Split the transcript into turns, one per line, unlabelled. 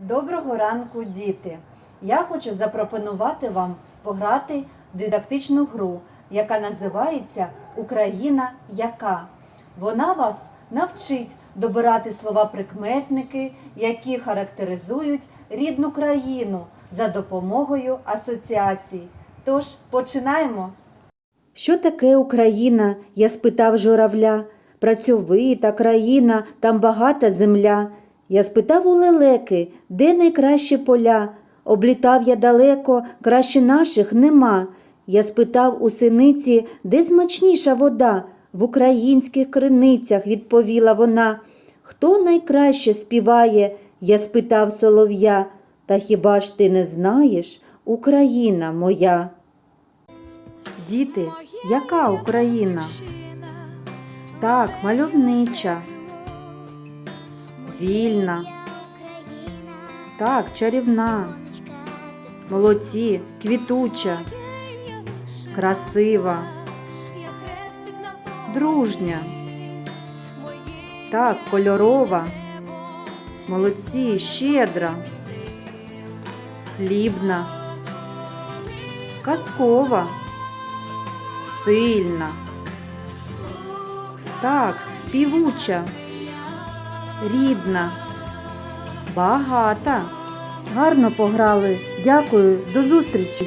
Доброго ранку, діти! Я хочу запропонувати вам пограти в дидактичну гру, яка називається Україна яка. Вона вас навчить добирати слова-прикметники, які характеризують рідну країну за допомогою асоціацій. Тож починаємо. Що таке Україна? я спитав журавля. Працьовита країна, там багата земля. Я спитав у лелеки, де найкращі поля. Облітав я далеко, краще наших нема. Я спитав у синиці, де смачніша вода. В українських криницях, відповіла вона. Хто найкраще співає? я спитав солов'я. Та хіба ж ти не знаєш, Україна моя? Діти, яка Україна? Так, мальовнича, вільна, так, чарівна, молодці, квітуча, красива, дружня, так, кольорова, молодці, щедра, хлібна, казкова, сильна. Так, співуча, рідна, багата. Гарно пограли. Дякую, до зустрічі.